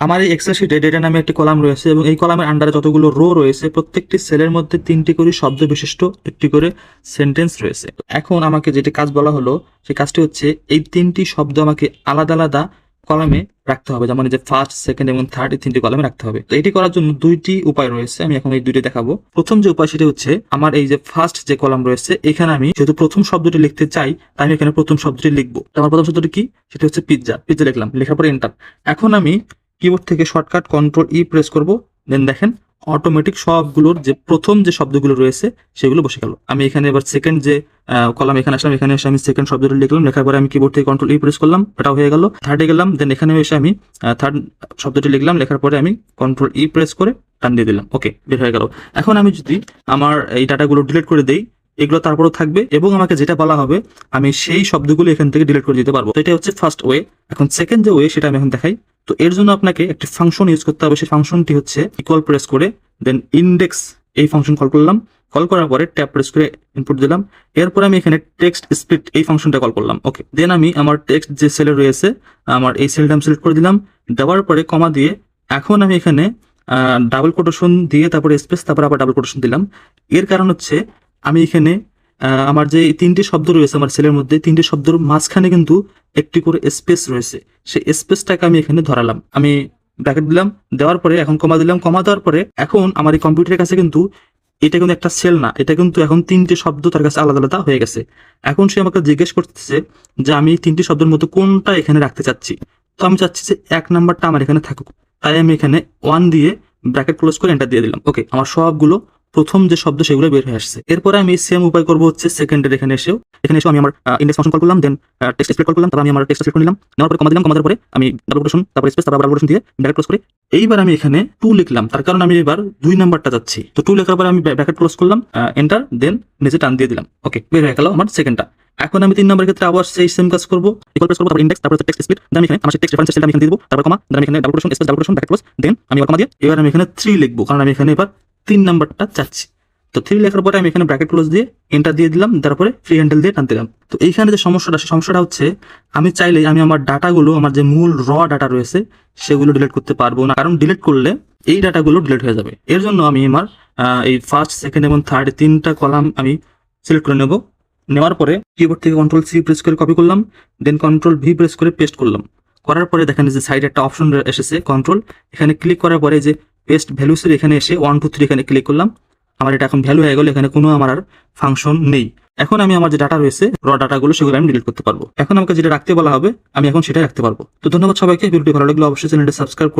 আমার এই এক্সেল শিটে ডেটা নামে একটি কলাম রয়েছে এবং এই কলামের আন্ডারে যতগুলো রো রয়েছে, প্রত্যেকটি সেলের মধ্যে তিনটি করে শব্দ বিশিষ্ট একটি করে সেন্টেন্স রয়েছে। এখন আমাকে যেটি কাজ বলা হলো, সেই কাজটি হচ্ছে এই তিনটি শব্দ আমাকে আলাদা আলাদা কলামে রাখতে হবে, যেমন যে ফার্স্ট সেকেন্ড এবং থার্ড এই তিনটি কলামে রাখতে হবে। তো এটি করার জন্য দুইটি উপায় রয়েছে, আমি এখন এই দুইটি দেখাবো। প্রথম যে উপায় সেটি হচ্ছে, আমার এই যে ফার্স্ট যে কলাম রয়েছে, এখানে আমি যেহেতু প্রথম শব্দটি লিখতে চাই, তাই আমি এখানে প্রথম শব্দটি লিখব। আমার প্রথম শব্দটি কি? সেটি হচ্ছে পিৎজা পিৎজা লিখলাম, লেখার পরে এন্টার এখন আমি কিবোর্ড থেকে শর্টকাট কন্ট্রোল ই প্রেস করব দেন দেখেন অটোমেটিক সবগুলোর যে প্রথম যে শব্দগুলো রয়েছে, সেগুলো বসে গেল। আমি এখানে এবার সেকেন্ড যে কলাম এখানে আসলাম, এখানে এসে আমি সেকেন্ড শব্দটি লিখলাম, লেখার পরে আমি কিবোর্ড থেকে কন্ট্রোল ই প্রেস করলাম এটাও হয়ে গেল। থার্ডে গেলাম দেন এখানে এসে আমি থার্ড শব্দটি লিখলাম, লেখার পরে আমি কন্ট্রোল ই প্রেস করে টান দিয়ে দিলাম। ওকে বের হয়ে গেল। এখন আমি যদি আমার এই ডাটাগুলো ডিলিট করে দেই, এগুলো তারপরও থাকবে, এবং আমাকে যেটা বলা হবে, আমি সেই শব্দগুলো এখান থেকে ডিলিট করে দিতে পারব। এটা হচ্ছে ফার্স্ট ওয়ে এখন সেকেন্ড যে ওয়ে সেটা আমি এখন দেখাই। তো এর জন্য আপনাকে একটি ফাংশন ইউজ করতে হবে। সেই ফাংশনটি হচ্ছে ইকুয়াল প্রেস করে দেন ইন্ডেক্স এই ফাংশন কল করলাম। কল করার পরে ট্যাপ প্রেস করে ইনপুট দিলাম। এরপর আমি এখানে টেক্সট স্প্লিট এই ফাংশনটা কল করলাম। ওকে দেন আমি আমার টেক্সট যে সেলে রয়েছে, আমার এই সেলটা আমি সিলেক্ট করে দিলাম। দেওয়ার পরে কমা দিয়ে এখন আমি এখানে ডাবল কোটেশন দিয়ে তারপরে স্পেস তারপর আবার ডাবল কোটেশন দিলাম। এর কারণ হচ্ছে আমি এখানে আমার যে তিনটি শব্দ রয়েছে, আমার সেলের মধ্যে তিনটি শব্দের মাঝখানে কিন্তু একটি করে স্পেস রয়েছে। সেই স্পেসটাকে আমি এখানে ধরালাম। আমি ব্র্যাকেট দিলাম, দেওয়ার পরে এখন কমা দিলাম। কমা দেওয়ার পরে এখন আমার এই কম্পিউটারের কাছে কিন্তু এটা কিন্তু একটা সেল না। এটা কিন্তু এখন তিনটে শব্দ তার কাছে আলাদা আলাদা হয়ে গেছে। এখন সে আমাকে জিজ্ঞেস করতেছে যে আমি তিনটি শব্দের মধ্যে কোনটা এখানে রাখতে চাচ্ছি। তো আমি চাচ্ছি যে এক নাম্বারটা আমার এখানে থাকুক। তাই আমি এখানে ওয়ান দিয়ে ব্র্যাকেট ক্লোজ করে এন্টার দিয়ে দিলাম। ওকে আমার সবগুলো প্রথম যে শব্দ সেগুলো বের হয়ে আসছে। এরপরে আমি সেম উপায় করব হচ্ছে সেকেন্ডের এখানে এসেও। এখানে এসে আমি আমার ইন্ডেক্স ফাংশন কল করলাম দেন টেক্সট কল করলাম, তারপর আমি আমার টেক্সট করে নিলাম। নেওয়ার পরে কমা দিলাম কমাদের পরে আমি ডাবল কোটেশন তারপর স্পেস তারপর ডাবল দিয়ে ব্র্যাকেট ক্লোজ করে। এইবার আমি এখানে টু লিখলাম, তার কারণ আমি এবার দুই নাম্বারটা যাচ্ছি। তো টু লেখার পরে আমি ব্র্যাকেট ক্লোজ করলাম এন্টার দেন নিচে টান দিয়ে দিলাম। ওকে বের হয়ে গেল আমার সেকেন্ডটা এখন আমি তিন নম্বরের ক্ষেত্রে আবার সেই সেম কাজ করব। ইকুয়াল প্রেস করব, তারপর ইন্ডেক্স তারপর টেক্সট স্পিড আমি এখানে আমার টেক্সট রেফারেন্স আমি এখানে দেবো, তারপর কমা আমি এখানে ডাবল ডাবল দেন আমি কমা দিয়ে, এবার আমি এখানে থ্রি লিখব, কারণ আমি এখানে এবার তিন নাম্বারটা চাচ্ছি। তো থ্রি লেখার পরে আমি এখানে ব্র্যাকেট ক্লোজ দিয়ে এন্টার দিয়ে দিলাম, তারপরে ফ্রি হ্যান্ডেল দিয়ে টানতে দিলাম। তো এইখানে যে সমস্যাটা, সেই সমস্যাটা হচ্ছে আমি চাইলে আমি আমার ডাটাগুলো আমার যে মূল র ডাটা রয়েছে, সেগুলো ডিলিট করতে পারব না। কারণ ডিলিট করলে এই ডাটাগুলো ডিলিট হয়ে যাবে। এর জন্য আমি আমার এই ফার্স্ট সেকেন্ড এবং থার্ড তিনটা কলাম আমি সিলেক্ট করে নেব। নেওয়ার পরে কিবোর্ড থেকে কন্ট্রোল সি প্রেস করে কপি করলাম দেন কন্ট্রোল ভি প্রেস করে পেস্ট করলাম। করার পরে দেখেন যে সাইডে একটা অপশন এসেছে কন্ট্রোল এখানে ক্লিক করার পরে যে পেস্ট ভ্যালুসের এখানে এসে ওয়ান টু থ্রি এখানে ক্লিক করলাম। আমার এটা এখন ভ্যালু হয়ে গেল, এখানে কোনো আমার আর ফাংশন নেই। এখন আমি আমার যে ডাটা রয়েছে র ডাটাগুলো সেগুলো আমি ডিলিট করতে পারব। এখন আমাকে যেটা রাখতে বলা হবে, আমি এখন সেটাই রাখতে পারব। তো ধন্যবাদ সবাইকে, ভিডিওটি ভালো লাগলে অবশ্যই চ্যানেলটা সাবস্ক্রাইব